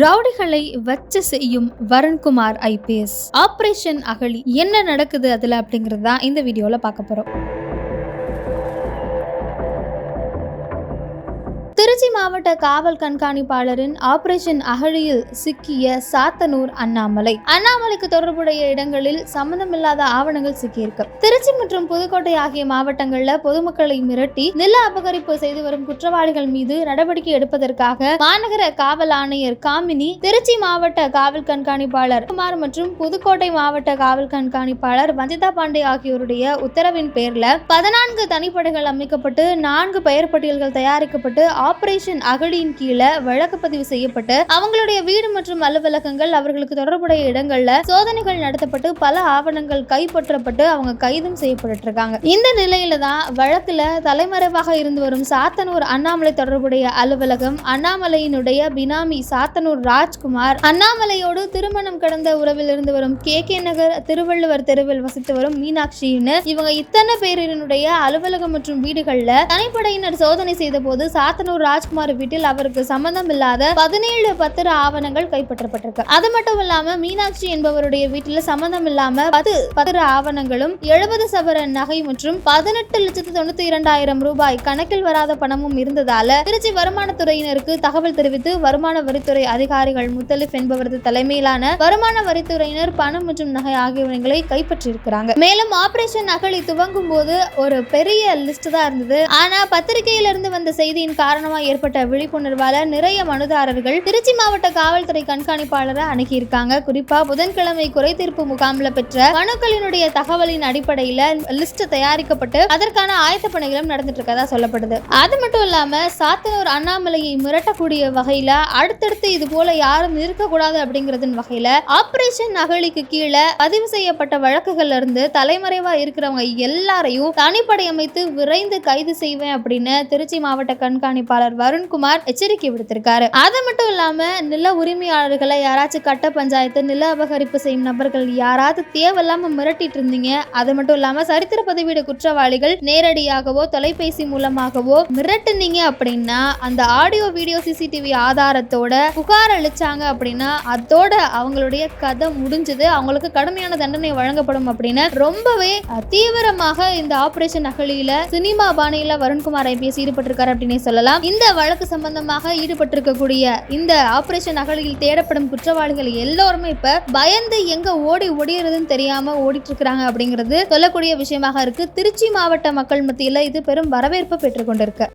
ரவுடிகளை வச்சு செய்யும் வருண்குமார் ஐபிஎஸ் ஆபரேஷன் அகழி என்ன நடக்குது அதுல அப்படிங்கிறது தான் இந்த வீடியோல பார்க்க போறோம். திருச்சி மாவட்ட காவல் கண்காணிப்பாளரின் ஆபரேஷன் அகழியில் சிக்கிய சாத்தனூர் அண்ணாமலை. அண்ணாமலைக்கு தொடர்புடைய இடங்களில் சம்பந்தமில்லாத ஆவணங்கள் சிக்கியிருக்கு. திருச்சி மற்றும் புதுக்கோட்டை ஆகிய மாவட்டங்கள்ல பொதுமக்களை மிரட்டி நில அபகரிப்பு செய்து வரும் குற்றவாளிகள் மீது நடவடிக்கை எடுப்பதற்காக மாநகர காவல் ஆணையர் காமினி திருச்சி மாவட்ட காவல் கண்காணிப்பாளர் குமார் மற்றும் புதுக்கோட்டை மாவட்ட காவல் கண்காணிப்பாளர் வஞ்சிதா பாண்டே ஆகியோருடைய உத்தரவின் பேர்ல பதினான்கு தனிப்படைகள் அமைக்கப்பட்டு நான்கு பெயர் பட்டியல்கள் தயாரிக்கப்பட்டு ஆபரேஷன் அகழியின் கீழே வழக்கு பதிவு செய்யப்பட்டு அவங்களுடைய வீடு மற்றும் அலுவலகங்கள் அவர்களுக்கு தொடர்புடைய இடங்கள்ல சோதனைகள் நடத்தப்பட்டு பல ஆவணங்கள் கைப்பற்றப்பட்டு அவங்க கைதும் செய்யப்பட்டு இருக்காங்க இந்த நிலையில தான் வழக்குல தலைமறைவாக இருந்து வரும் சாத்தனூர் அண்ணாமலை தொடர்புடைய அலுவலகம் அண்ணாமலையினுடைய பினாமி சாத்தனூர் ராஜ்குமார் அண்ணாமலையோடு திருமணம் கடந்த உறவில் இருந்து வரும் கே. கே. நகர் திருவள்ளுவர் தெருவில் வசித்து வரும் மீனாட்சின்னு இவங்க இத்தனை பேரினுடைய அலுவலகம் மற்றும் வீடுகள்ல தனிப்படையினர் சோதனை செய்த போது சாத்தனூர் ராஜ்குமார் வீட்டில் அவருக்கு சம்பந்தம் இல்லாத பதினேழு பத்திர ஆவணங்கள் கைப்பற்றப்பட்டிருக்கு. அது மட்டும் இல்லாம மீனாட்சி என்பவருடைய வீட்டில் சம்பந்தம் இல்லாம பத்து பத்திர ஆவணங்களும் எழுபது சவர நகை மற்றும் பதினெட்டு லட்சத்து தொண்ணூத்தி இரண்டாயிரம் ரூபாய் கணக்கில் வராத பணமும் இருந்ததால திருச்சி வருமானத்துறையினருக்கு தகவல் தெரிவித்து வருமான வரித்துறை அதிகாரிகள் முத்தலிப் என்பவரது தலைமையிலான வருமான வரித்துறையினர் பணம் மற்றும் நகை ஆகியவைகளை கைப்பற்றியிருக்கிறாங்க. மேலும் ஆபரேஷன் நகலை துவங்கும் போது ஒரு பெரிய லிஸ்ட் தான் இருந்தது. ஆனா பத்திரிகையிலிருந்து வந்த செய்தியின் காரணமா ஏற்பட்ட விழிப்புணர்வால நிறைய மனுதாரர்கள் திருச்சி மாவட்ட காவல்துறை கண்காணிப்பாளரை அணுகியிருக்காங்க. குறிப்பா புதன்கிழமை குறை தீர்ப்பு முகாம்ல பெற்ற மனுக்களினுடைய தகவலின் அடிப்படையில லிஸ்ட் தயாரிக்கப்பட்டு அதற்கான ஆயத்த பணிகளும் நடந்துட்டு இருக்கதா சொல்லப்படுது. அது மட்டும் இல்லாம சாத்தனூர் அண்ணாமலையை மிரட்டக்கூடிய வகையில அடுத்தடுத்து இது போல யாரும் இருக்கக்கூடாது அப்படிங்கறதன் வகையில ஆபரேஷன் நகலிக்கு கீழே பதிவு செய்யப்பட்ட வழக்குகள்ல இருந்து தலைமறைவா இருக்கிறவங்க எல்லாரையும் தனிப்படை அமைத்து விரைந்து கைது செய்வேன் அப்படின்னு திருச்சி மாவட்ட கண்காணிப்பாளர் வருண்குமார் எச்சரிக்கை விடுத்திருக்காரு. அது மட்டும் இல்லாம நில உரிமையாளர்களை யாராச்சும் கட்ட பஞ்சாயத்து நில அபகரிப்பு செய்யும் நபர்கள் யாராவது தேவையில்லாம மிரட்டிட்டு இருந்தீங்க. அது மட்டும் இல்லாம சரித்திர பதிவீடு குற்றவாளிகள் நேரடியாகவோ தொலைபேசி மூலமாகவோ மிரட்டுனீங்க அப்படின்னா அந்த ஆடியோ வீடியோ சிசிடிவி ஆதாரத்தோட புகார் அளிச்சாங்க அப்படின்னா அதோட அவங்களுடைய கதை முடிஞ்சது. அவங்களுக்கு கடுமையான தண்டனை வழங்கப்படும் அப்படின்னு ரொம்பவே தீவிரமாக இந்த ஆபரேஷன் அகழியில சினிமா பாணியில வருண்குமார் ஐபிஎஸ் ஈடுபட்டிருக்காரு அப்படின்னே சொல்லலாம். இந்த வழக்கு சம்பந்தமாக ஈடுபட்டிருக்கக்கூடிய இந்த ஆபரேஷன் அகழியில் தேடப்படும் குற்றவாளிகள் எல்லோருமே இப்ப பயந்து எங்க ஓடி ஒடியறதுன்னு தெரியாம ஓடிட்டு இருக்கிறாங்க அப்படிங்கிறது சொல்லக்கூடிய விஷயமாக இருக்கு. திருச்சி மாவட்ட மக்கள் மத்தியில இது பெரும் வரவேற்பு பெற்றுக்கொண்டிருக்கு.